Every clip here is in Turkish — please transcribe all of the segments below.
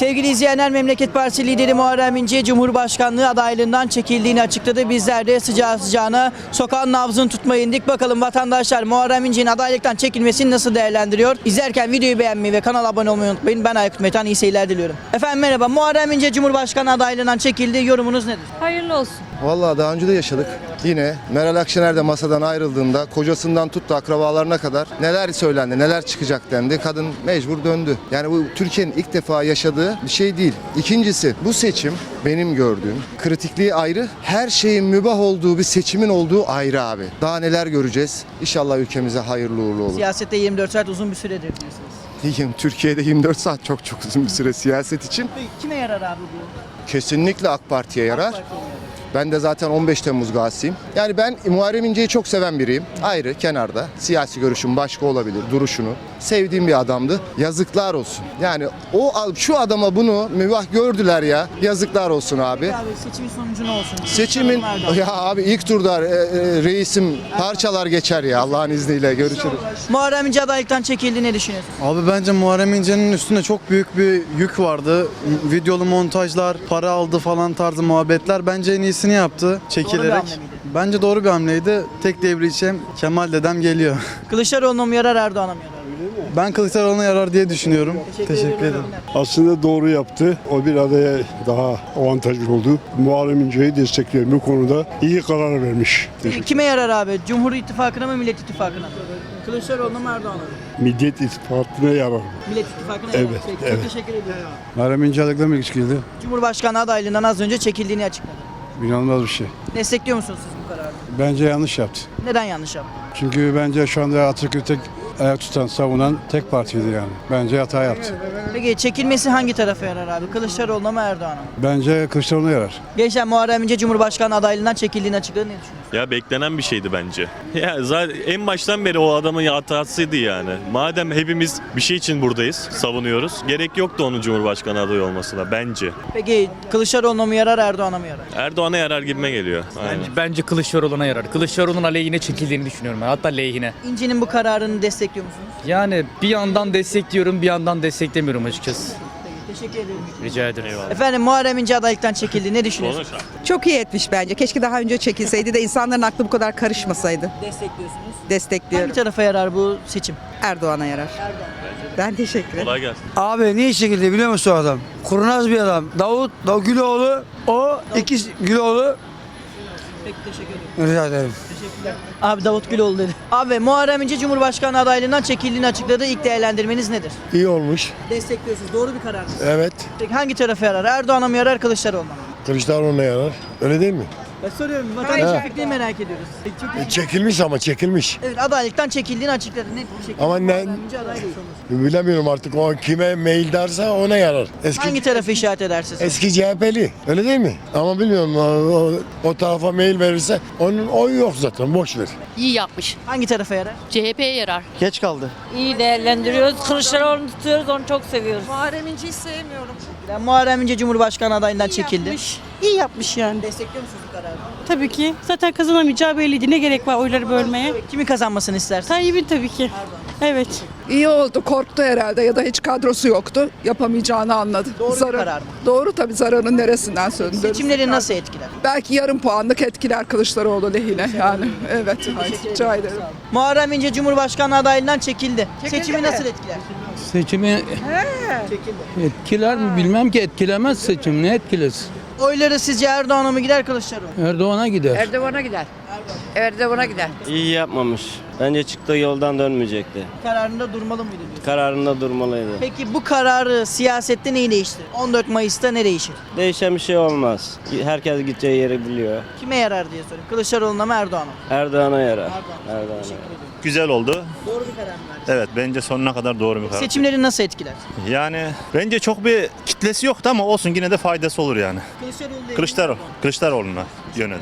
Sevgili izleyenler Memleket Partisi lideri Muharrem İnce Cumhurbaşkanlığı adaylığından çekildiğini açıkladı. Bizler de sıcağı sıcağına sokağın nabzını tutmaya indik. Bakalım vatandaşlar Muharrem İnce'nin adaylıktan çekilmesini nasıl değerlendiriyor? İzlerken videoyu beğenmeyi ve kanala abone olmayı unutmayın. Ben Aykut Metan iyi seyirler diliyorum. Efendim merhaba Muharrem İnce Cumhurbaşkanı adaylığından çekildi. Yorumunuz nedir? Hayırlı olsun. Vallahi daha önce de yaşadık. Yine Meral Akşener de masadan ayrıldığında kocasından tut da akrabalarına kadar neler söylendi, neler çıkacak dendi. Kadın mecbur döndü. Yani bu Türkiye'nin ilk defa yaşadığı bir şey değil. İkincisi bu seçim benim gördüğüm kritikliği ayrı. Her şeyin mübah olduğu bir seçimin olduğu ayrı abi. Daha neler göreceğiz. İnşallah ülkemize hayırlı uğurlu olur. Siyasette 24 saat uzun bir süredir diyorsunuz. Diyeyim Türkiye'de 24 saat çok çok uzun bir süre siyaset için. Peki kime yarar abi bu? Kesinlikle AK Parti'ye yarar. Parti'ye yarar. Ben de zaten 15 Temmuz gazisiyim. Yani ben Muharrem İnce'yi çok seven biriyim. Ayrı, kenarda. Siyasi görüşüm başka olabilir, duruşunu. Sevdiğim bir adamdı. Yazıklar olsun. Yani o şu adama bunu mübah gördüler ya. Yazıklar olsun abi. Abi seçimin sonucu ne olsun? Seçimin ya abi ilk turda e, e, reisim parçalar geçer ya Allah'ın izniyle görüşürüz. Muharrem İnce adaylıktan çekildi ne düşünüyorsun? Abi bence Muharrem İnce'nin üstünde çok büyük bir yük vardı. Videolu montajlar, para aldı falan tarzı muhabbetler. Bence en iyisini yaptı çekilerek. hamle miydi? Bence doğru bir hamleydi. Tek devrileceğim Kemal dedem geliyor. Kılıçdaroğlu'na mı yarar Erdoğan'a mı yarar? Ben Kılıçdaroğlu'na yarar diye düşünüyorum. Teşekkür, ederim. Aslında doğru yaptı. O bir adaya daha avantajlı oldu. Muharrem İnce'yi destekliyorum bu konuda. iyi karar vermiş. Kime yarar abi? Cumhur İttifakı'na mı Millet İttifakı'na mı? Kılıçdaroğlu'na mı Erdoğan'a mı? Millet İttifakı'na yarar. Millet İttifakı'na Evet, yarar. Peki, çok evet. teşekkür ediyorum. Muharrem İnce adaylıkla mı ilişkili? Cumhurbaşkanı adaylığından az önce çekildiğini açıkladı. İnanılmaz bir şey. Destekliyor musunuz siz bu kararı? Bence yanlış yaptı. Neden yanlış yaptı? Çünkü bence şu anda Atatürk'ü tek ayak tutan, savunan tek partiydi yani. Bence hata yaptı. Peki çekilmesi hangi tarafa yarar abi? Kılıçdaroğlu'na mı Erdoğan'a mı? Bence Kılıçdaroğlu'na yarar. Gençler Muharrem İnce Cumhurbaşkanı adaylığından çekildiğini açıkladı. Ne düşünüyorsunuz? Ya beklenen bir şeydi bence. Ya zaten en baştan beri o adamın hatasıydı yani. Madem hepimiz bir şey için buradayız, savunuyoruz. Gerek yoktu onun Cumhurbaşkanı adayı olmasına bence. Peki Kılıçdaroğlu'na mı yarar Erdoğan'a mı yarar? Erdoğan'a yarar gibime geliyor. Aynen. Bence, bence Kılıçdaroğlu'na yarar. Kılıçdaroğlu'nun aleyhine çekildiğini düşünüyorum ben. Hatta lehine. İnce'nin bu kararını destekliyor musunuz? Yani bir yandan destekliyorum bir yandan desteklemiyorum açıkçası. Teşekkür ederim. Rica ederim. Efendim Muharrem İnce adaylıktan çekildi. Ne düşünüyorsunuz? Çok iyi etmiş bence. Keşke daha önce çekilseydi de insanların aklı bu kadar karışmasaydı. Destekliyorsunuz. Destekliyorum. Hangi tarafa yarar bu seçim? Erdoğan'a yarar. Ben teşekkür ederim. Kolay gelsin. Abi niye şekilde biliyor musun o adam? Kurnaz bir adam. Davut, Davut Güloğlu, o iki Güloğlu. Peki teşekkür ederim. Rica ederim. Abi Davut Güloğlu dedi. Abi Muharrem İnce Cumhurbaşkanı adaylığından çekildiğini açıkladı. İlk değerlendirmeniz nedir? İyi olmuş. Destekliyorsunuz. Doğru bir karar mı? Evet. Peki hangi tarafa yarar? Erdoğan'a mı yarar Kılıçdaroğlu'na mı? Kılıçdaroğlu'na yarar. Öyle değil mi? Ben soruyorum. Vatandaşın fikrini merak ediyoruz. Peki, çok teşekkür- Çekilmiş ama çekilmiş. Evet adaylıktan çekildiğini açıkladı. Net bir şekilde. Ama ne- İnce aday değil. Bilemiyorum artık o kime mail derse ona yarar. Eski Hangi tarafı işaret edersiniz? eski CHP'li. Öyle değil mi? Ama bilmiyorum o, o, o tarafa mail verirse onun oyu yok zaten boş ver. İyi yapmış. Hangi tarafa yarar? CHP'ye yarar. Geç kaldı. İyi değerlendiriyoruz. Kılıçdaroğlu'nu tutuyoruz. Onu çok seviyoruz. Muharrem İnce'yi sevmiyorum. Yani Muharrem İnce Cumhurbaşkanı adaylığından çekildi. Yapmış. İyi yapmış yani. Destekliyor musunuz bu kararı? Tabii ki. Zaten kazanamayacağı belliydi. Ne gerek var oyları bölmeye? Kimi kazanmasını istersiniz? Tayyip'in tabii ki. Evet. İyi oldu. Korktu herhalde ya da hiç kadrosu yoktu. Yapamayacağını anladı. Doğru bir Zarar- karar mı? Doğru tabii zararın neresinden söndürürüz. Seçimleri nasıl etkiler? Belki yarım puanlık etkiler Kılıçdaroğlu lehine yani. Evet. Haydi, rica ederim. Muharrem İnce Cumhurbaşkanı adaylığından çekildi. Seçimi nasıl etkiler? Seçimi etkiler mi bilmem ki etkilemez seçim. Ne etkilesin? Oyları sizce Erdoğan'a mı gider Kılıçdaroğlu? Erdoğan'a gider. Erdoğan'a gider. Erdoğan'a gider. İyi yapmamış. Bence çıktığı yoldan dönmeyecekti. Kararında durmalı mıydı diyorsun? Kararında durmalıydı. Peki bu kararı siyasette neyi değiştirir? 14 Mayıs'ta ne değişir? Değişen bir şey olmaz. Herkes gideceği yeri biliyor. Kime yarar diye soruyorum. Kılıçdaroğlu'na mı Erdoğan'a mı? Erdoğan'a yarar. Erdoğan'a. Erdoğan'a Teşekkür yarar. Güzel oldu. Doğru bir karar mı? Evet bence sonuna kadar doğru bir karar. Seçimleri nasıl etkiler? Yani bence çok bir kitlesi yoktu ama olsun yine de faydası olur yani. Kılıçdaroğlu değil. Kılıçdaroğlu, Kılıçdaroğlu'na yönel.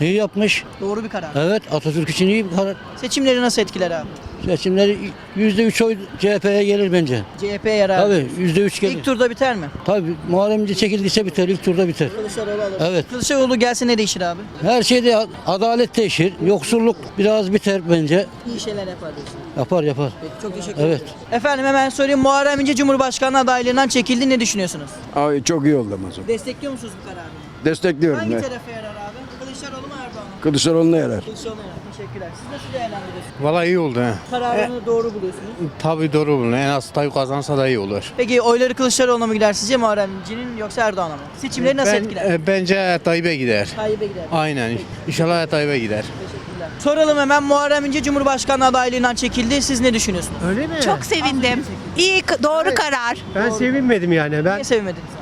İyi yapmış. Doğru bir karar. Evet Atatürk için iyi bir karar. Seçimleri nasıl etkiler abi? Seçimleri %3 oy CHP'ye gelir bence. CHP'ye yarar. Tabii %3 gelir. İlk turda biter mi? Tabii Muharrem İnce çekildiyse biter. ilk turda biter. Kılıçdaroğlu alır. Evet. Kılıçdaroğlu gelse ne değişir abi? Her şeyde adalet değişir. Yoksulluk biraz biter bence. İyi şeyler yapar diyorsun. Yapar yapar. Peki, çok teşekkür ederim. Evet. Efendim hemen sorayım. Muharrem İnce Cumhurbaşkanı adaylığından çekildi. Ne düşünüyorsunuz? Abi çok iyi oldu ama. Destekliyor musunuz bu kararı? Destekliyorum. Hangi tarafa yarar abi? Kılıçdaroğlu mu Erdoğan mı? Kılıçdaroğlu'na yarar. Kılıçdaroğlu'na yarar. Teşekkürler. Siz nasıl değerlendiriyorsunuz? Valla iyi oldu he. Kararını doğru buluyorsunuz. Tabii doğru bunu. En az Tayyip kazansa da iyi olur. Peki oyları Kılıçdaroğlu'na mı gider sizce Muharrem İnce'nin yoksa Erdoğan'a mı? Seçimleri nasıl etkiler? e, bence Tayyip'e gider. Tayyip'e gider. Aynen. İnşallah Tayyip'e gider. Teşekkürler. Soralım hemen Muharrem İnce Cumhurbaşkanı adaylığından çekildi. Siz ne düşünüyorsunuz? Öyle mi? Çok sevindim. İyi, doğru karar. Ben sevinmedim yani. Ben Niye sevmediniz abi?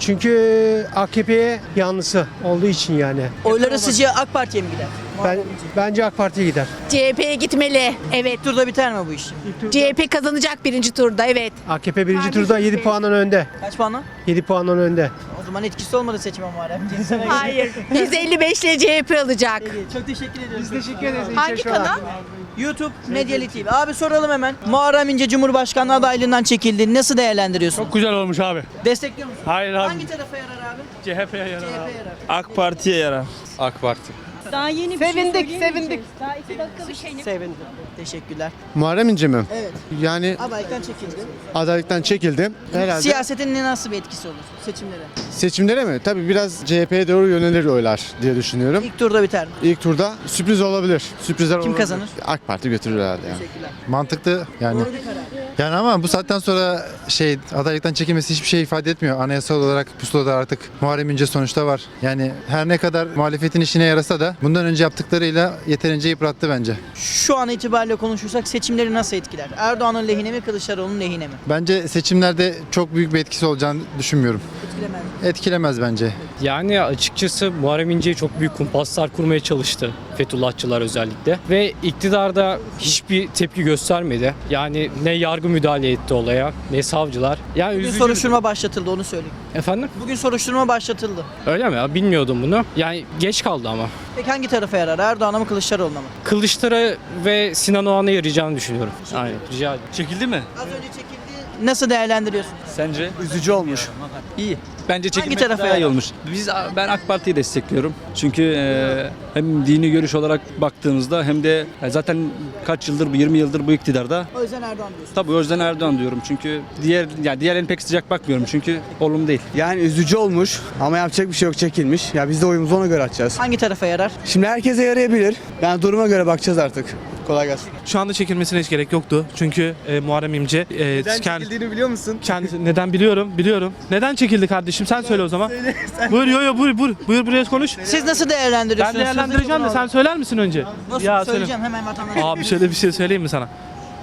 Çünkü AKP'ye yanlısı olduğu için yani. Oyları sizce AK Parti'ye mi gider? Ben bence AK Parti'ye gider. CHP'ye gitmeli. Evet. İlk turda biter mi bu iş? CHP kazanacak birinci turda. Evet. AKP birinci turda 7 puandan önde. Kaç puanla? 7 puandan önde. O zaman etkisi olmadı. Sana göre. Hayır. 155 ile CHP alacak. Çok teşekkür ediyoruz. Biz teşekkür ederiz. Hangi kanal? YouTube Medyali TV. Abi soralım hemen. Muharrem İnce Cumhurbaşkanı adaylığından çekildi. Nasıl değerlendiriyorsun? Güzel olmuş abi. Destekliyor musun? Hayır Hangi tarafa yarar abi? CHP'ye yarar. CHP'ye yarar. AK Parti'ye yarar. AK Parti. Daha yeni Sevindik, sevindik. Daha iki dakika bir şey. Sevindim. Teşekkürler. Muharrem İnce mi? Evet. Yani Adaylıktan çekildi. adaylıktan çekildi. Herhalde. Siyasetin ne nasıl bir etkisi olur seçimlere? Seçimlere mi? Tabii biraz CHP'ye doğru yönelir oylar diye düşünüyorum. İlk turda biter mi? İlk turda sürpriz olabilir. Sürprizler Kim olabilir. kazanır? AK Parti götürür herhalde yani. Teşekkürler. Mantıklı yani. Doğru bir karar. Yani ama bu saatten sonra şey adaylıktan çekilmesi hiçbir şey ifade etmiyor. Anayasal olarak pusulada artık Muharrem İnce sonuçta var. Yani her ne kadar muhalefetin işine yarasa da bundan önce yaptıklarıyla yeterince yıprattı bence. Şu an itibariyle konuşursak seçimleri nasıl etkiler? Erdoğan'ın lehine mi Kılıçdaroğlu'nun lehine mi? Bence seçimlerde çok büyük bir etkisi olacağını düşünmüyorum. Etkilemez. Etkilemez bence. Yani açıkçası Muharrem İnce çok büyük kumpaslar kurmaya çalıştı. Fethullahçılar özellikle. Ve iktidarda hiçbir tepki göstermedi. Yani ne yargı müdahale etti olaya ne savcılar. Yani Bugün üzücü- soruşturma başlatıldı onu söyleyeyim. Efendim? Bugün soruşturma başlatıldı. Öyle mi ya? Bilmiyordum bunu. Yani geç kaldı ama. Peki hangi tarafa yarar? Erdoğan'a mı Kılıçdaroğlu'na mı? Kılıçdaroğlu ve Sinan Oğan'a yarayacağını düşünüyorum. Aynen. Rica ederim. Çekildi mi? Az önce çekildi. Nasıl değerlendiriyorsun? Sence? Üzücü olmuş. İyi. Bence çekilmek tarafa daha iyi olmuş. Biz ben AK Parti'yi destekliyorum. Çünkü e, hem dini görüş olarak baktığımızda hem de e, zaten kaç yıldır bu 20 yıldır bu iktidarda. O yüzden Erdoğan diyorsun. Tabii o yüzden Erdoğan diyorum. Çünkü diğer yani diğerlerine pek sıcak bakmıyorum. Çünkü olumlu değil. Yani üzücü olmuş ama yapacak bir şey yok çekilmiş. Ya biz de oyumuzu ona göre atacağız. Hangi tarafa yarar? Şimdi herkese yarayabilir. Yani duruma göre bakacağız artık. Kolay gelsin. Şu anda çekilmesine hiç gerek yoktu. Çünkü e, Muharrem İnce e, kendi, biliyor musun? kendi neden biliyorum, biliyorum. Neden çekildi kardeşim? Sen söyle o zaman. Buyur yo yo buyur buyur. Buyur buraya konuş. Siz nasıl Ben değerlendiriyorsunuz? değerlendireceğim de sen söyler misin önce? Nasıl Ya söyle. söyleyeceğim hemen vatandaşa. Abi şöyle bir şey söyleyeyim mi sana?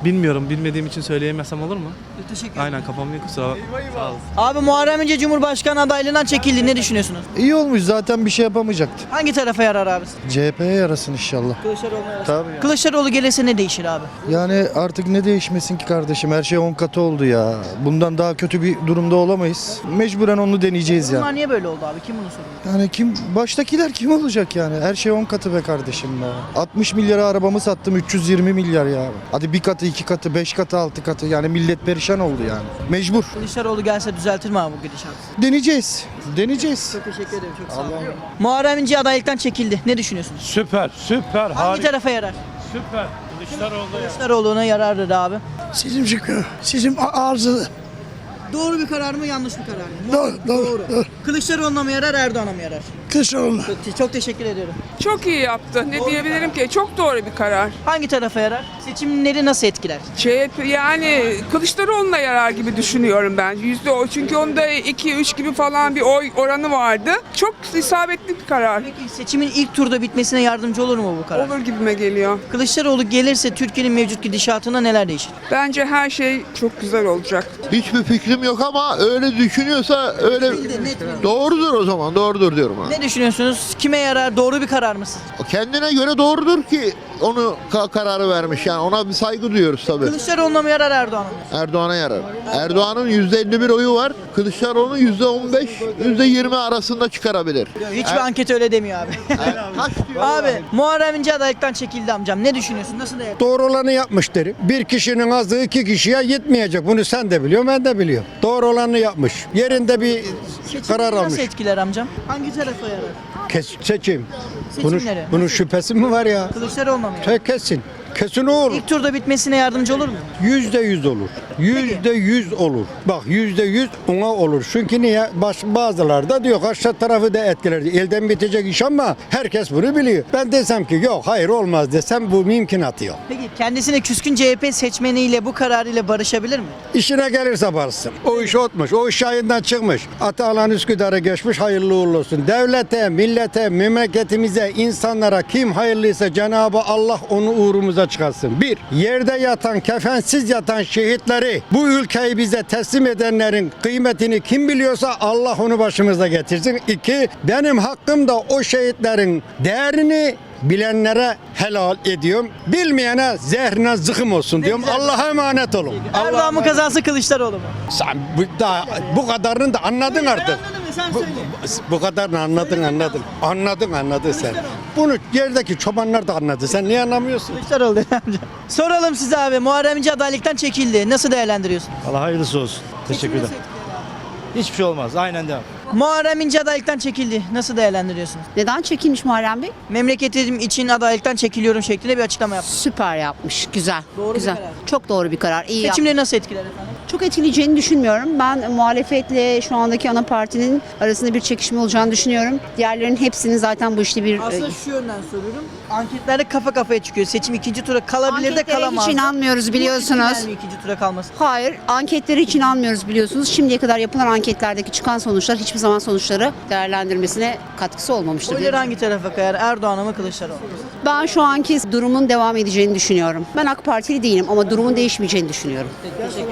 Bilmiyorum, bilmediğim için söyleyemezsem olur mu? Teşekkür ederim. Aynen kafam yok kusura bakma. Sağ olasın. Abi Muharrem İnce Cumhurbaşkanı adaylığından çekildi. Ne düşünüyorsunuz? İyi olmuş zaten bir şey yapamayacaktı. Hangi tarafa yarar abi? CHP'ye yarasın inşallah. Kılıçdaroğlu'na. Tabii. Kılıçdaroğlu gelirse ne değişir abi? Yani artık ne değişmesin ki kardeşim her şey 10 katı oldu ya. Bundan daha kötü bir durumda olamayız. Mecburen onu deneyeceğiz ya. Bunlar niye böyle oldu abi? Kim bunu soruyor? Yani kim baştakiler kim olacak yani? Her şey 10 katı be kardeşim be. 60 milyara arabamı sattım 320 milyar ya. Hadi bir katı, iki katı, beş katı, altı katı. Yani millet perişan oldu yani. Mecbur. Kılıçdaroğlu gelse düzeltir mi abi bu gidişatı? Deneyeceğiz. Deneyeceğiz. Çok teşekkür ederim. Çok sağ olun. Muharrem İnce adaylıktan çekildi. Ne düşünüyorsunuz? Süper, süper, Hangi tarafa yarar? süper. Kılıçdaroğlu Kılıçdaroğlu'na yarar dedi abi. Sizin şıkkı. Sizin ağzı. Doğru bir karar mı yanlış bir karar mı? Doğru, doğru, doğru. Kılıçdaroğlu'na mı yarar Erdoğan'a mı yarar? Kılıçdaroğlu. Çok, çok teşekkür ediyorum. Çok iyi yaptı. Ne diyebilirim ki? Çok doğru bir karar. Hangi tarafa yarar? Seçimleri nasıl etkiler? CHP yani Kılıçdaroğlu'na yarar gibi düşünüyorum ben. Yüzde o. Çünkü onda 2-3 gibi falan bir oy oranı vardı. Çok isabetli bir karar. Peki seçimin ilk turda bitmesine yardımcı olur mu bu karar? Olur gibime geliyor. Kılıçdaroğlu gelirse Türkiye'nin mevcut gidişatında neler değişir? Bence her şey çok güzel olacak. Hiçbir fikrim fikrim yok ama öyle düşünüyorsa öyle doğrudur o zaman doğrudur diyorum ha. Ne düşünüyorsunuz? Kime yarar? Doğru bir karar mı sizce? Kendine göre doğrudur ki onu ka- kararı vermiş yani ona bir saygı duyuyoruz tabii. Kılıçdaroğlu'na mı yarar Erdoğan'a mı? Erdoğan'a yarar. Erdoğan'ın %51 oyu var. Kılıçdaroğlu'nun %15, %20 arasında çıkarabilir. Hiçbir anket öyle demiyor abi. Kaç diyor? abi Muharrem İnce adaylıktan çekildi amcam. Ne düşünüyorsun? Nasıl değerli? Doğru olanı yapmıştır. Bir kişinin azı iki kişiye yetmeyecek. Bunu sen de biliyorsun, ben de biliyorum. Doğru olanı yapmış. Yerinde bir karar Nasıl almış. etkiler amcam? Hangi tarafa yarar? Kes, seçim. Bunun, Seçimleri. bunun şüphesi mi var ya? Kılıçdaroğlu'na mı yarar? Kesin. Kesin olur. İlk turda bitmesine yardımcı olur mu? Yüzde yüz olur. Yüzde yüz olur. Bak yüzde yüz ona olur. Çünkü niye? Baş, bazıları da diyor karşı tarafı da etkiler. Elden bitecek iş ama herkes bunu biliyor. Ben desem ki yok hayır olmaz desem bu mümkünatı yok. Peki kendisine küskün CHP seçmeniyle bu kararıyla barışabilir mi? İşine gelirse varsın. O iş otmuş. O iş yayından çıkmış. Atalan Üsküdar'a geçmiş hayırlı uğurlu olsun. Devlete, millete, memleketimize, insanlara kim hayırlıysa Cenab-ı Allah onu uğrumuza çıkarsın. Bir, yerde yatan, kefensiz yatan şehitleri bu ülkeyi bize teslim edenlerin kıymetini kim biliyorsa Allah onu başımıza getirsin. İki, benim hakkım da o şehitlerin değerini bilenlere helal ediyorum. Bilmeyene zehrine zıkım olsun diyorum. Allah'a emanet olun. Erdoğan mı kazansın Kılıçdaroğlu mu? Sen bu, da, bu kadarını da anladın artık. Sen Bu, söyle. bu kadarını anladın anladın. Anladın anladın sen. Bunu yerdeki çobanlar da anladı. Sen niye anlamıyorsun? Kılıçdaroğlu dedi amca. Soralım size abi. Muharrem İnce adaylıktan çekildi. Nasıl değerlendiriyorsun? Allah hayırlısı olsun. Teşekkür ederim. Hiçbir şey olmaz. Aynen devam. Muharrem İnce adaylıktan çekildi. Nasıl değerlendiriyorsunuz? Neden çekilmiş Muharrem Bey? Memleketim için adaylıktan çekiliyorum şeklinde bir açıklama yaptı. Süper yapmış. Güzel. Doğru bir güzel. karar. Çok doğru bir karar. İyi yapmış. Seçimleri nasıl etkiler efendim? Çok etkileyeceğini düşünmüyorum. Ben muhalefetle şu andaki ana partinin arasında bir çekişme olacağını düşünüyorum. Diğerlerinin hepsinin zaten bu işte bir... Aslında şu yönden soruyorum. Anketlerde kafa kafaya çıkıyor. Seçim ikinci tura kalabilir de Anketlere kalamaz. hiç inanmıyoruz biliyorsunuz. Yani ikinci tura kalması. Hayır, anketlere hiç inanmıyoruz biliyorsunuz. Şimdiye kadar yapılan anketlerdeki çıkan sonuçlar hiçbir zaman sonuçları değerlendirmesine katkısı olmamıştır. Oyları hangi tarafa kayar? Erdoğan'a mı Kılıçdaroğlu? mu? Ben şu anki durumun devam edeceğini düşünüyorum. Ben AK Partili değilim ama durumun değişmeyeceğini düşünüyorum.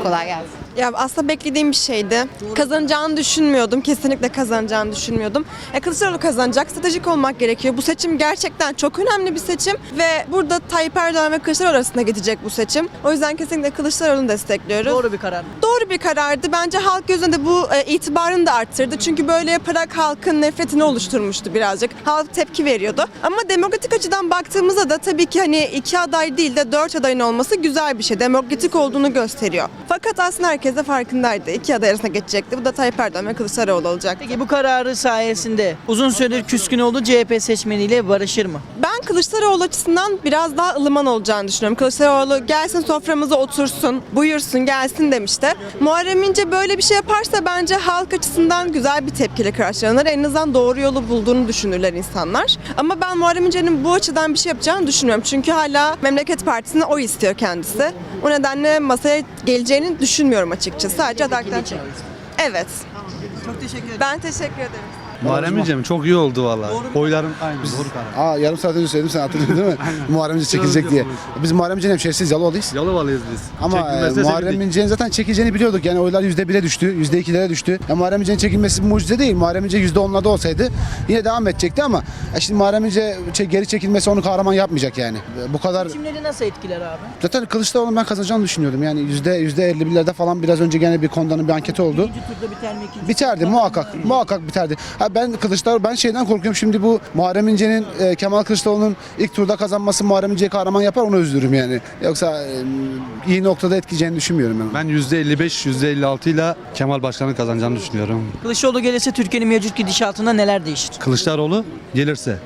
Kolay gelsin. Ya aslında beklediğim bir şeydi. Kazanacağını düşünmüyordum. Kesinlikle kazanacağını düşünmüyordum. E, Kılıçdaroğlu kazanacak. Stratejik olmak gerekiyor. Bu seçim gerçekten çok önemli bir seçim ve burada Tayyip Erdoğan ve Kılıçdaroğlu arasında gidecek bu seçim. O yüzden kesinlikle Kılıçdaroğlu'nu destekliyoruz. Doğru bir karar? Doğru bir karardı. Bence halk gözünde bu e, itibarını da arttırdı. Çünkü böyle yaparak halkın nefretini oluşturmuştu birazcık. Halk tepki veriyordu. Ama demokratik açıdan baktığımızda da tabii ki hani iki aday değil de dört adayın olması güzel bir şey. Demokratik olduğunu gösteriyor. Fakat aslında herkes de farkındaydı. İki aday arasında geçecekti. Bu da Tayyip Erdoğan ve Kılıçdaroğlu olacak. Peki bu kararı sayesinde uzun süredir küskün olduğu CHP seçmeniyle barışır mı? Ben Kılıçdaroğlu açısından biraz daha ılıman olacağını düşünüyorum. Kılıçdaroğlu gelsin soframıza otursun, buyursun, gelsin demişti. Muharrem İnce böyle bir şey yaparsa bence halk açısından güzel bir tepkiyle karşılanır. En azından doğru yolu bulduğunu düşünürler insanlar. Ama ben Muharrem İnce'nin bu açıdan bir şey yapacağını düşünmüyorum. Çünkü hala Memleket Partisi'ne oy istiyor kendisi. O nedenle masaya geleceğini düşünmüyorum açıkçası. Sadece adaylıktan çek. Evet. Çok teşekkür ederim. Ben teşekkür ederim. Muharrem İnce mi? Çok iyi oldu valla. Oyların aynı. Doğru karar. Aa, yarım saat önce söyledim sen hatırlıyorsun değil mi? Muharrem İnce çekilecek diye. Biz Muharrem İnce'nin hemşerisiyiz Yalova'lıyız. Yalıvalıyız biz. Ama e, Muharrem İnce'nin zaten çekileceğini biliyorduk. Yani oylar %1'e düştü, %2'lere düştü. Ya Muharrem İnce'nin çekilmesi bir mucize değil. Muharrem İnce %10'larda olsaydı yine devam edecekti ama ya şimdi Muharrem İnce çe- geri çekilmesi onu kahraman yapmayacak yani. Bu kadar Seçimleri nasıl etkiler abi? Zaten Kılıçdaroğlu'nun ben kazanacağını düşünüyordum. Yani yüzde yüzde 51'lerde falan biraz önce gene bir konudanın bir anketi oldu. İkinci turda biter mi? ikinci Biterdi turda? muhakkak. Muhakkak biterdi. Ha ben Kılıçdaroğlu ben şeyden korkuyorum şimdi bu Muharrem İnce'nin e, Kemal Kılıçdaroğlu'nun ilk turda kazanması Muharrem İnce'yi kahraman yapar onu üzülürüm yani. Yoksa e, iyi noktada etkileyeceğini düşünmüyorum ben. Ben %55, %56 ile Kemal Başkan'ın kazanacağını düşünüyorum. Kılıçdaroğlu gelirse Türkiye'nin mevcut gidişatında neler değişir? Kılıçdaroğlu gelirse.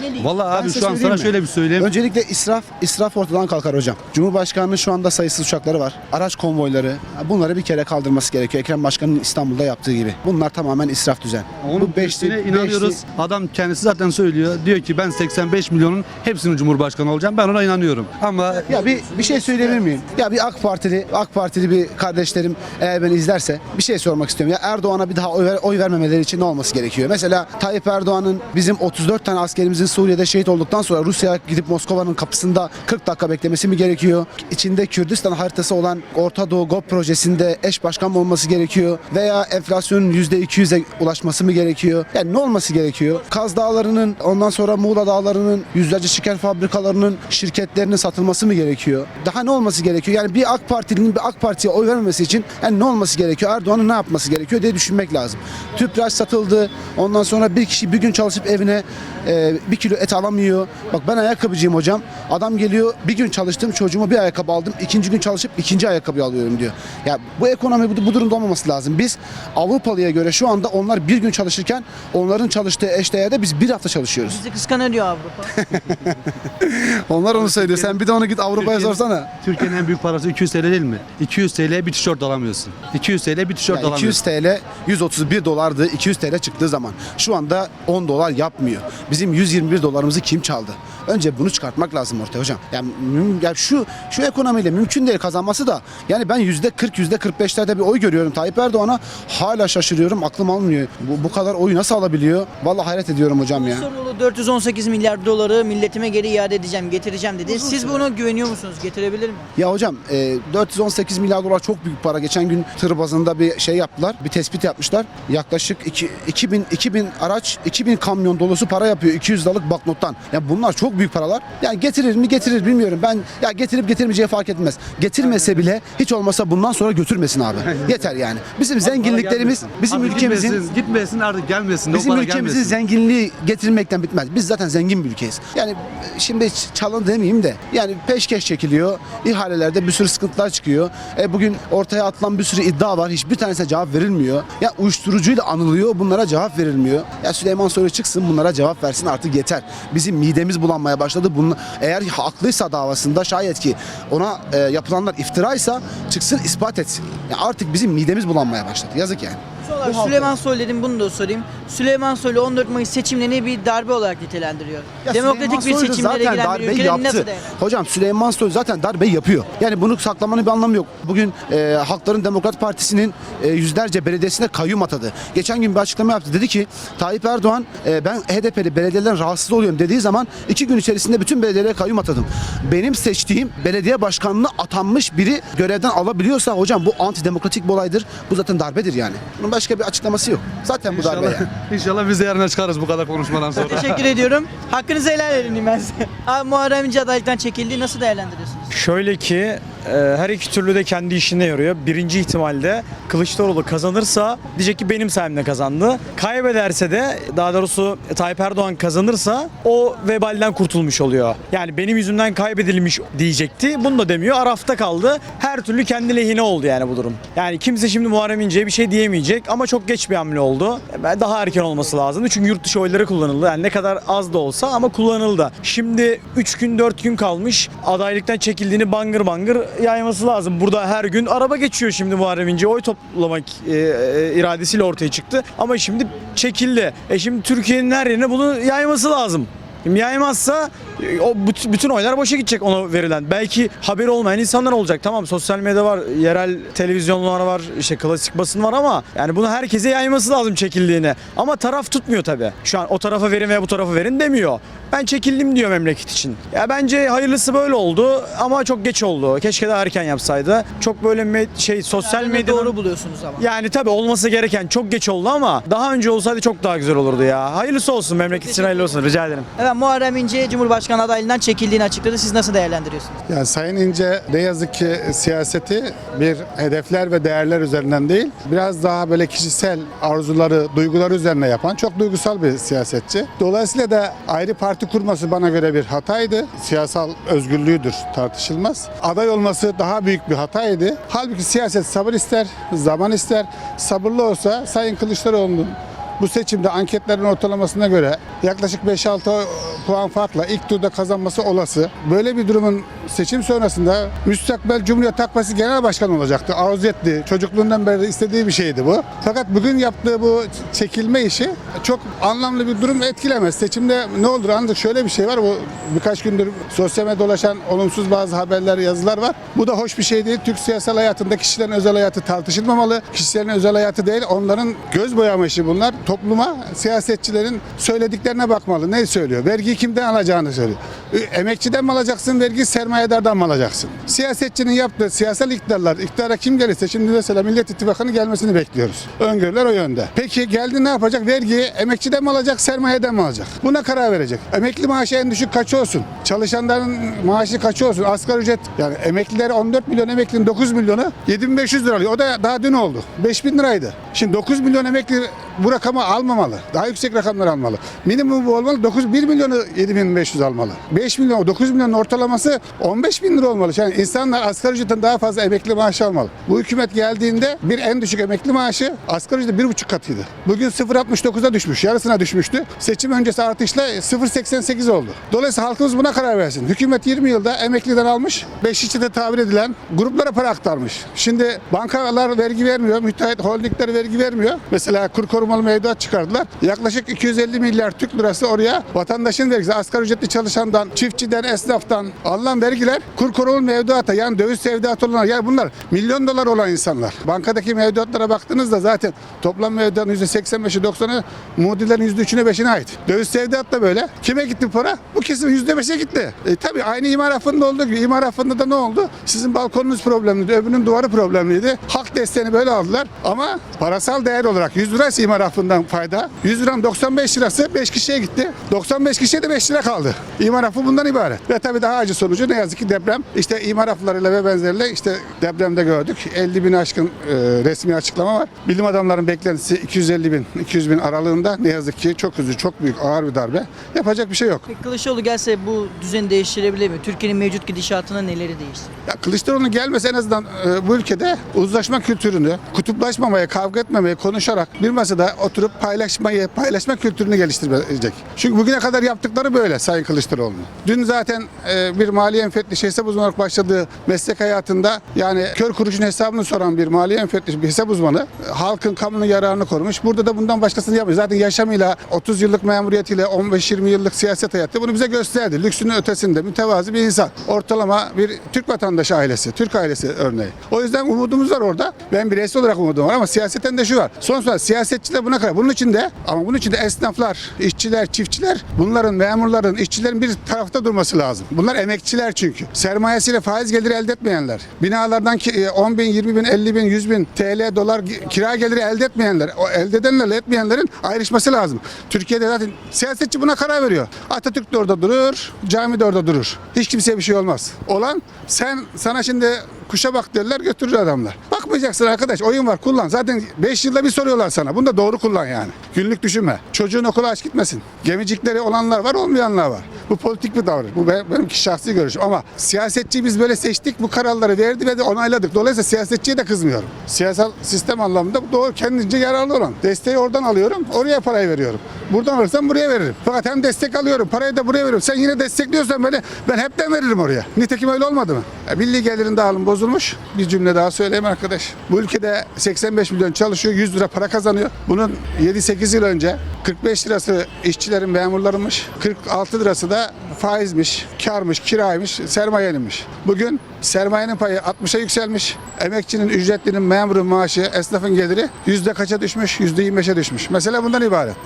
Ne? Vallahi Ben abi size şu an sana mi? şöyle bir söyleyeyim. Öncelikle israf, israf ortadan kalkar hocam. Cumhurbaşkanının şu anda sayısız uçakları var. Araç konvoyları. Bunları bir kere kaldırması gerekiyor. Ekrem Başkan'ın İstanbul'da yaptığı gibi. Bunlar tamamen israf düzen. Onun beşli, inanıyoruz. beşli- Adam kendisi zaten söylüyor. Diyor ki ben 85 milyonun hepsinin cumhurbaşkanı olacağım. Ben ona inanıyorum. Ama Ya bir bir şey söyleyebilir miyim? Ya bir AK Partili AK Partili bir kardeşlerim eğer beni izlerse bir şey sormak istiyorum. Ya Erdoğan'a bir daha oy, ver- oy vermemeleri için ne olması gerekiyor? Mesela Tayyip Erdoğan'ın bizim 34 tane asker askerimizin Suriye'de şehit olduktan sonra Rusya'ya gidip Moskova'nın kapısında 40 dakika beklemesi mi gerekiyor? İçinde Kürdistan haritası olan Orta Doğu GOP projesinde eş başkan mı olması gerekiyor? Veya enflasyonun %200'e ulaşması mı gerekiyor? Yani ne olması gerekiyor? Kaz Dağları'nın ondan sonra Muğla Dağları'nın yüzlerce şeker fabrikalarının şirketlerinin satılması mı gerekiyor? Daha ne olması gerekiyor? Yani bir AK Partili'nin bir AK Parti'ye oy vermemesi için yani ne olması gerekiyor? Erdoğan'ın ne yapması gerekiyor diye düşünmek lazım. Tüpraş satıldı. Ondan sonra bir kişi bir gün çalışıp evine e, bir kilo et alamıyor. Bak ben ayakkabıcıyım hocam. Adam geliyor bir gün çalıştım çocuğuma bir ayakkabı aldım. ikinci gün çalışıp ikinci ayakkabı alıyorum diyor. Ya bu ekonomi bu, bu durumda olmaması lazım. Biz Avrupalıya göre şu anda onlar bir gün çalışırken onların çalıştığı eşdeğerde biz bir hafta çalışıyoruz. Bizi kıskanıyor Avrupa. Onlar onu söylüyor. Sen bir de onu git Avrupa'ya sorsana. Türkiye'nin en büyük parası 200 TL değil mi? 200 TL bir tişört alamıyorsun. 200 TL bir tişört Ya 200 TL 131 dolardı 200 TL çıktığı zaman. Şu anda 10 dolar yapmıyor. Bizim 121 dolarımızı kim çaldı? Önce bunu çıkartmak lazım ortaya hocam. Yani, müm- ya şu şu ekonomiyle mümkün değil kazanması da. Yani ben yüzde 40 yüzde 45'lerde bir oy görüyorum Tayyip Erdoğan'a. Hala şaşırıyorum. Aklım almıyor. Bu, bu kadar oyu nasıl alabiliyor? Vallahi hayret ediyorum hocam ya. Kılıçdaroğlu 418 milyar doları milletime geri iade edeceğim, getireceğim dedi. Siz bunu güveniyor musunuz? Getirebilir mi? Ya hocam e, 418 milyar dolar çok büyük para. Geçen gün tır bazında bir şey yaptılar. Bir tespit yapmışlar. Yaklaşık iki- 2000 2000 araç 2000 kamyon dolusu para yapıyor 200 liralık banknottan. Ya bunlar çok büyük paralar. Yani getirir mi getirir bilmiyorum. Ben ya getirip getirmeyeceği fark etmez. Getirmese bile hiç olmasa bundan sonra götürmesin abi. Yeter yani. Bizim zenginliklerimiz bizim ülkemizin gitmesin artık gelmesin. Bizim ülkemizin zenginliği getirmekten bitmez. Biz zaten zengin bir ülkeyiz. Yani şimdi çalın demeyeyim de yani peşkeş çekiliyor. İhalelerde bir sürü sıkıntılar çıkıyor. E bugün ortaya atılan bir sürü iddia var. Hiçbir tanesine cevap verilmiyor. Ya uyuşturucuyla anılıyor. Bunlara cevap verilmiyor. Ya Süleyman Soylu çıksın bunlara cevap versin artık yeter. Bizim midemiz bulanmaya başladı. Bunun, eğer haklıysa davasında şayet ki ona e, yapılanlar iftiraysa çıksın ispat etsin. Ya artık bizim midemiz bulanmaya başladı. Yazık yani. Son olarak Süleyman Soylu dedim bunu da sorayım. Süleyman Soylu 14 Mayıs seçimlerini bir darbe olarak nitelendiriyor. Ya Demokratik Süleyman bir Soylu seçimlere zaten giren bir darbeyi ülkenin nasıl yaptı. Hocam Süleyman Soylu zaten darbeyi yapıyor. Yani bunu saklamanın bir anlamı yok. Bugün e, Halkların Demokrat Partisi'nin e, yüzlerce belediyesine kayyum atadı. Geçen gün bir açıklama yaptı. Dedi ki Tayyip Erdoğan e, ben HDP'li belediyelerden rahatsız oluyorum dediği zaman iki gün içerisinde bütün belediyelere kayyum atadım. Benim seçtiğim belediye başkanlığına atanmış biri görevden alabiliyorsa hocam bu antidemokratik bir olaydır. Bu zaten darbedir yani. Bunun başka bir açıklaması yok. Zaten bu darbe yani. İnşallah biz de yarına çıkarız bu kadar konuşmadan sonra. Teşekkür ediyorum. Hakkınızı helal edin ben size. Abi Muharrem İnce adaylıktan çekildiği nasıl değerlendiriyorsunuz? Şöyle ki her iki türlü de kendi işine yarıyor. Birinci ihtimalde Kılıçdaroğlu kazanırsa diyecek ki benim sayemde kazandı. Kaybederse de daha doğrusu Tayyip Erdoğan kazanırsa o vebalden kurtulmuş oluyor. Yani benim yüzümden kaybedilmiş diyecekti. Bunu da demiyor. Arafta kaldı. Her türlü kendi lehine oldu yani bu durum. Yani kimse şimdi Muharrem İnce'ye bir şey diyemeyecek ama çok geç bir hamle oldu. E, Daha erken olması lazımdı. Çünkü yurt dışı oyları kullanıldı. Yani ne kadar az da olsa ama kullanıldı. Şimdi 3 gün 4 gün kalmış. Adaylıktan çekildiğini bangır bangır yayması lazım. Burada her gün araba geçiyor şimdi Muharrem İnce. Oy toplamak e, e, iradesiyle ortaya çıktı. Ama şimdi çekildi. E şimdi Türkiye'nin her yerine bunu yayması lazım. Yaymazsa e, o büt- bütün oylar boşa gidecek ona verilen. Belki haberi olmayan insanlar olacak. Tamam sosyal medya var, yerel televizyonlar var, işte klasik basın var ama yani bunu herkese yayması lazım çekildiğini. Ama taraf tutmuyor tabii. Şu an o tarafa verin veya bu tarafa verin demiyor. Ben çekildim diyor memleket için. Ya bence hayırlısı böyle oldu ama çok geç oldu. Keşke daha erken yapsaydı. Çok böyle me- şey sosyal Yani medyanın doğru buluyorsunuz ama. yani tabii olması gereken çok geç oldu ama daha önce olsaydı çok daha güzel olurdu ya. Hayırlısı olsun memleket için hayırlı olsun rica ederim. Evet Muharrem İnce Cumhurbaşkanı adaylığından çekildiğini açıkladı. Siz nasıl değerlendiriyorsunuz? Yani Sayın İnce ne yazık ki siyaseti bir hedefler ve değerler üzerinden değil, biraz daha böyle kişisel arzuları, duyguları üzerine yapan çok duygusal bir siyasetçi. Dolayısıyla da ayrı parti kurması bana göre bir hataydı. Siyasal özgürlüğüdür tartışılmaz. Aday olması daha büyük bir hataydı. Halbuki siyaset sabır ister, zaman ister. Sabırlı olsa Sayın Kılıçdaroğlu'nun bu seçimde anketlerin ortalamasına göre yaklaşık 5-6 puan farkla ilk turda kazanması olası. Böyle bir durumun seçim sonrasında müstakbel Cumhuriyet Halk Partisi Genel Başkanı olacaktı. Arzu. Çocukluğundan beri istediği bir şeydi bu. Fakat bugün yaptığı bu çekilme işi çok anlamlı bir durum etkilemez. Seçimde ne olur ancak şöyle bir şey var. Bu birkaç gündür sosyal medyada dolaşan olumsuz bazı haberler, yazılar var. Bu da hoş bir şey değil. Türk siyasal hayatında kişilerin özel hayatı tartışılmamalı. Kişilerin özel hayatı değil, onların göz boyama işi bunlar. Topluma siyasetçilerin söylediklerine bakmalı. Ne söylüyor? Vergiyi kimden alacağını söylüyor. Emekçiden mi alacaksın, vergi sermayedardan mı alacaksın? Siyasetçinin yaptığı siyasal iktidarlar, iktidara kim gelirse şimdi mesela Millet İttifakı'nın gelmesini bekliyoruz. Öngörüler o yönde. Peki geldi ne yapacak? Vergiyi emekçiden mi alacak, sermayeden mi alacak? Buna karar verecek. Emekli maaşı en düşük kaç olsun? Çalışanların maaşı kaç olsun? Asgari ücret yani emekliler 14 milyon emeklinin 9 milyonu 7500 lira alıyor. O da daha dün oldu. 5000 liraydı. Şimdi 9 milyon emekli bu rakamı almamalı. Daha yüksek rakamlar almalı. Minimum bu olmalı. 9 1 milyonu 7500 almalı. 5 milyon 9 milyonun ortalaması 15 bin lira olmalı. Yani insanlar asgari ücretten daha fazla emekli maaşı almalı. Bu hükümet geldiğinde bir en düşük emekli maaşı asgari ücretin bir buçuk katıydı. Bugün 0.69'a düşmüş. Yarısına düşmüştü. Seçim öncesi artışla 0.88 oldu. Dolayısıyla halkımız buna karar versin. Hükümet 20 yılda emekliden almış, beşikçi de tabir edilen gruplara para aktarmış. Şimdi bankalar vergi vermiyor, müteahhit holdingler vergi vermiyor. Mesela kur korumalı mevduat çıkardılar. Yaklaşık 250 milyar Türk lirası oraya vatandaşın vergisi, asgari ücretli çalışandan, çiftçiden, esnaftan alınan vergiler kur korumalı mevduata yani döviz sevdiatı olan yani bunlar milyon dolar olan insanlar. Bankadaki mevduatlara baktığınızda zaten toplam mevduatın %85'i 90'ı mudilerin %3'üne 5'ine ait. Döviz sevdiat da böyle. Kime gitti para? Bu kesim %5'e gitti. E, tabii aynı imar affında olduğu gibi imar affında da ne oldu? Sizin balkonunuz problemliydi, öbürünün duvarı problemliydi. Halk desteğini böyle aldılar ama parasal değer olarak 100 liraysa imar affından fayda. 100 liranın 95 lirası 5 kişiye gitti. 95 kişiye de 5 lira kaldı. İmar affı bundan ibaret. Ve tabii daha acı sonucu ne yazık ki deprem. İşte imar afflarıyla ve benzeriyle işte depremde gördük. 50 bin aşkın e, resmi açıklama var. Bilim adamların beklentisi 250 bin, 200 bin aralığında. Ne yazık ki çok üzücü, çok büyük, ağır bir darbe. Yapacak bir şey yok. Peki Kılıçdaroğlu gelse bu düzeni değiştirebilir mi? Türkiye'nin mevcut gidişatına neleri değiştirir? Ya Kılıçdaroğlu'nun gelmesi en azından e, bu ülkede uzlaşma kültürünü, kutuplaşmamaya, kavga etmemeye, konuşarak bir masada oturup paylaşmayı, paylaşma kültürünü geliştirecek. Çünkü bugüne kadar yaptıkları böyle Sayın Kılıçdaroğlu'nun. Dün zaten e, bir maliye müfettişi hesap uzmanı olarak başladığı meslek hayatında yani kör kuruşun hesabını soran bir maliye müfettişi, bir hesap uzmanı halkın kamunun yararını korumuş. Burada da bundan başkasını yapmıyor. Zaten yaşamıyla 30 yıllık memuriyetiyle 15-20 yıllık siyaset hayatı bunu bize gösterdi. Lüksünün ötesinde mütevazi bir insan. Ortalama bir Türk vatandaşı ailesi, Türk ailesi örneği. O yüzden umudumuz var orada. Ben bireysel olarak umudum var ama siyaseten de şu var. Sonuçta siyasetçiler buna karar. Bunun için de ama bunun için de esnaflar, işçiler, çiftçiler bunların, memurların, işçilerin bir tarafta durması lazım. Bunlar emekçiler çünkü. Sermayesiyle faiz geliri elde etmeyenler. Binalardan ki e, 10 bin, 20 bin, 50 bin, 100 bin TL, dolar kira geliri elde etmeyenler. O elde edenlerle etmeyenlerin ayrışması lazım. Türkiye'de zaten siyasetçi buna karar veriyor. Atatürk de orada durur, cami de orada durur. Hiç kimseye bir şey olmaz. Olan sen sana şimdi kuşa bak derler götürür adamlar. Bakmayacaksın arkadaş oyun var kullan. Zaten 5 yılda bir soruyorlar sana. Bunu da doğru kullan yani. Günlük düşünme. Çocuğun okula aç gitmesin. Gemicikleri olanlar var olmayanlar var. Bu politik bir davranış. Bu be- benim şahsi görüşüm. Ama siyasetçiyi biz böyle seçtik. Bu kararları verdi ve de onayladık. Dolayısıyla siyasetçiye de kızmıyorum. Siyasal sistem anlamında doğru kendince yararlı olan. Desteği oradan alıyorum. Oraya parayı veriyorum. Buradan alırsam buraya veririm. Fakat hem destek alıyorum. Parayı da buraya veriyorum. Sen yine destekliyorsan beni ben hepten veririm oraya. Nitekim öyle olmadı mı? Ya milli gelirin dağılım bozulmuş. Bir cümle daha söyleyeyim arkadaş. Bu ülkede 85 milyon çalışıyor. 100 lira para kazanıyor. Bunun 7-8 yıl önce 45 lirası işçilerin memurlarınmış. 46 lirası da faizmiş, karmış, kiraymış, sermayeninmiş. Bugün sermayenin payı 60'a yükselmiş. Emekçinin, ücretlinin, memurun maaşı, esnafın geliri yüzde kaça düşmüş? Yüzde 25'e düşmüş. Mesele bundan ibaret.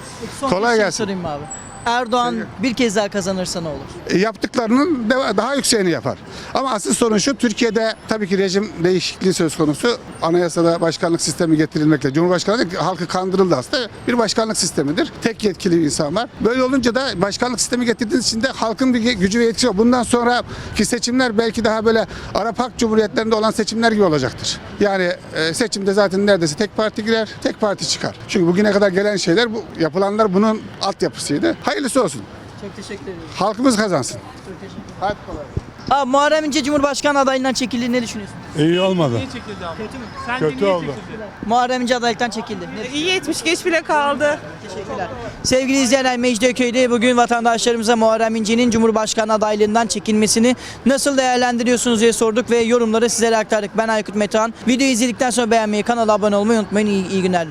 Son Kolay şey gelsin. sorayım abi. Erdoğan bir kez daha kazanırsa ne olur? E, yaptıklarının deva- daha yükseğini yapar. Ama asıl sorun şu Türkiye'de tabii ki rejim değişikliği söz konusu. Anayasada başkanlık sistemi getirilmekle Cumhurbaşkanı değil, halkı kandırıldı aslında. Bir başkanlık sistemidir. Tek yetkili bir insan var. Böyle olunca da başkanlık sistemi getirdiğiniz için de halkın bir gücü ve yetkisi yok. Bundan sonraki seçimler belki daha böyle Arap Halk Cumhuriyetlerinde olan seçimler gibi olacaktır. Yani e, seçimde zaten neredeyse tek parti girer, tek parti çıkar. Çünkü bugüne kadar gelen şeyler, bu yapılanlar bunun altyapısıydı. Hayırlısı olsun. Çok teşekkür ederim. Halkımız kazansın. Çok teşekkür ederim. Hadi kolay. Abi Muharrem İnce Cumhurbaşkanı adaylığından çekildi ne düşünüyorsun? İyi olmadı. Niye çekildi abi? Kötü mü? Sence Kötü niye oldu. çekildi? Muharrem İnce adaylıktan çekildi. Ne İyi etmiş geç bile kaldı. Teşekkürler. Sevgili izleyenler Mecidiyeköy'de bugün vatandaşlarımıza Muharrem İnce'nin Cumhurbaşkanı adaylığından çekilmesini nasıl değerlendiriyorsunuz diye sorduk ve yorumları sizlere aktardık. Ben Aykut Metehan. Videoyu izledikten sonra beğenmeyi, kanala abone olmayı unutmayın. İyi, iyi günler diliyorum.